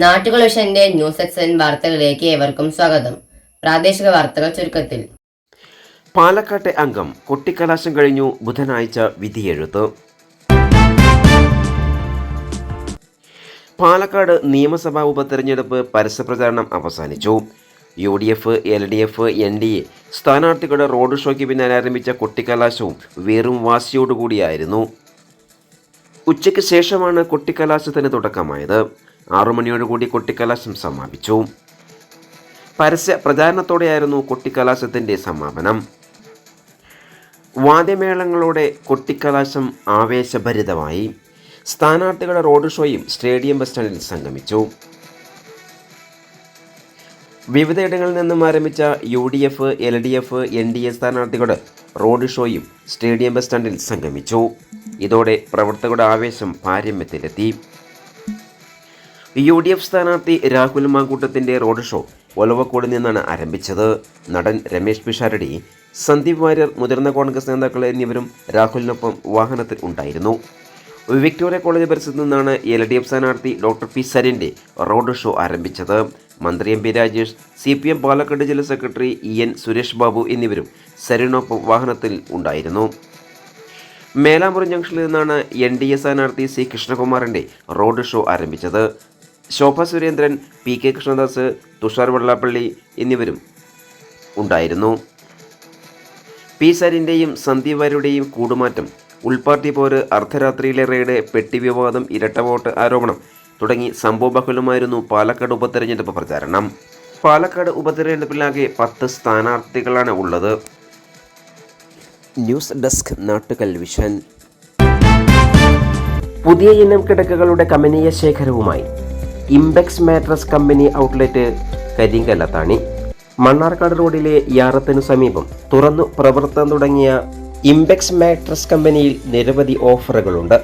നാട്ടുകൾ വിഷന്റെ news എക്സൻ വാർത്തകളിലേക്ക് ഏവർക്കും സ്വാഗതം. പ്രാദേശിക വാർത്തകൾ ചുരുക്കത്തിൽ. പാലക്കാട്ടെ അംഗം കൊട്ടിക്കലാശം കഴിഞ്ഞു. ബുധനാഴ്ച വിധിയെഴുത്ത്. പാലക്കാട് നിയമസഭാ ഉപതെരഞ്ഞെടുപ്പ് പരസ്യപ്രചാരണം അവസാനിച്ചു. U D F L D F N D A സ്ഥാനാർത്ഥികളുടെ റോഡ് ഷോയ്ക്ക് പിന്നാലെ ആരംഭിച്ച കൊട്ടിക്കലാശവും വെറും വാശിയോടുകൂടിയായിരുന്നു. ഉച്ചയ്ക്ക് ശേഷമാണ് കൊട്ടിക്കലാശത്തിന് തുടക്കമായത്. ആറു മണിയോടുകൂടി കൊട്ടിക്കലാശം സമാപിച്ചു. പരസ്യ പ്രചാരണത്തോടെയായിരുന്നു കൊട്ടിക്കലാശത്തിന്റെ സമാപനം. വാദ്യമേളങ്ങളോടെ കൊട്ടിക്കലാശം ആവേശഭരിതമായി. സ്ഥാനാർത്ഥികളുടെ റോഡ് ഷോയും സ്റ്റേഡിയം ബസ് സ്റ്റാൻഡിൽ സംഗമിച്ചു. വിവിധയിടങ്ങളിൽ നിന്നും ആരംഭിച്ച U D F L D F N D A സ്ഥാനാർത്ഥികളുടെ റോഡ് ഷോയും സ്റ്റേഡിയം ബസ് സ്റ്റാൻഡിൽ സംഗമിച്ചു. ഇതോടെ പ്രവർത്തകരുടെ ആവേശം പാരമ്യത്തിലെത്തി. യു ഡി എഫ് സ്ഥാനാർത്ഥി രാഹുൽ മാങ്കൂട്ടത്തിന്റെ റോഡ് ഷോ ഒലവക്കോട് നിന്നാണ് ആരംഭിച്ചത്. നടൻ രമേഷ് പിഷാരടി സന്ദീപ് വാര്യർ മുതിർന്ന കോൺഗ്രസ് നേതാക്കൾ എന്നിവരും രാഹുലിനൊപ്പം വാഹനത്തിൽ ഉണ്ടായിരുന്നു. വിക്ടോറിയ കോളേജ് പരിസരത്ത് നിന്നാണ് എൽ ഡി എഫ് സ്ഥാനാർത്ഥി ഡോക്ടർ പി സരിന്റെ റോഡ് ഷോ ആരംഭിച്ചത്. മന്ത്രി M P Rajesh C P M Palakkad ജില്ലാ secretary E N Suresh Babu എന്നിവരും സരിനൊപ്പം വാഹനത്തിൽ ഉണ്ടായിരുന്നു. മേലാമ്പുറം ജംഗ്ഷനിൽ നിന്നാണ് എൻ ഡി എ സ്ഥാനാർത്ഥി സി കൃഷ്ണകുമാറിന്റെ റോഡ് ഷോ ആരംഭിച്ചത്. ശോഭ സുരേന്ദ്രൻ പി കെ കൃഷ്ണദാസ് തുഷാർ വെള്ളാപ്പള്ളി എന്നിവരും ഉണ്ടായിരുന്നു. പി സരിന്റെയും സന്ദീപ് വാര്യരുടെയും കൂടുമാറ്റം ഉൾപാർട്ടി പോര് അർദ്ധരാത്രിയിലെ റെയ്ഡ് പെട്ടി വിവാദം ഇരട്ട വോട്ട് ആരോപണം തുടങ്ങി സംഭവബഹുലമായിരുന്നു പാലക്കാട് ഉപതെരഞ്ഞെടുപ്പ് പ്രചാരണം. പാലക്കാട് ഉപതെരഞ്ഞെടുപ്പിലാകെ പത്ത് സ്ഥാനാർത്ഥികളാണ് ഉള്ളത്. News desk Nattukal vision. പുതിയ ഇനം കിടക്കകളുടെ കമനീയ ശേഖരവുമായി Imbex mattress company outlet Karinkallathani. Mannarkkad റോഡിലെ യാറത്തിനു സമീപം തുറന്നു പ്രവർത്തനം തുടങ്ങിയ ഇംബെക്സ് മാട്രസ് കമ്പനിയിൽ നിരവധി ഓഫറുകളുണ്ട്.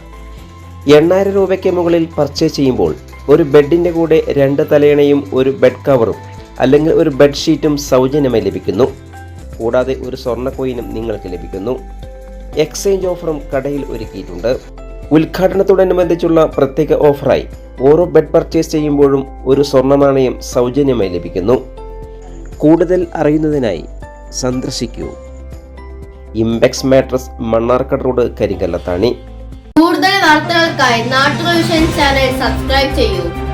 എണ്ണായിരം രൂപയ്ക്ക് മുകളിൽ പർച്ചേസ് ചെയ്യുമ്പോൾ ഒരു ബെഡിന്റെ കൂടെ രണ്ട് തലയണയും ഒരു ബെഡ് കവറും അല്ലെങ്കിൽ ഒരു ബെഡ്ഷീറ്റും സൗജന്യമായി ലഭിക്കുന്നു. കൂടാതെ ഒരു സ്വർണ കോയിനും നിങ്ങൾക്ക് ലഭിക്കുന്നു. എക്സ്ചേഞ്ച് ഓഫറും കടയിൽ ഒരുക്കിയിട്ടുണ്ട്. ഉദ്ഘാടനത്തോടനുബന്ധിച്ചുള്ള പ്രത്യേക ഓഫറായി ഓരോ ബെഡ് പർച്ചേസ് ചെയ്യുമ്പോഴും ഒരു സ്വർണ നാണയം സൗജന്യമായി ലഭിക്കുന്നു. കൂടുതൽ അറിയുന്നതിനായി സന്ദർശിക്കൂ. Imbex mattress Mannarkkad road Karinkallathani. കൂടുതൽ വാർത്തകൾക്കായി നാട്ടുവിഷൻ ചാനൽ സബ്സ്ക്രൈബ് ചെയ്യൂ.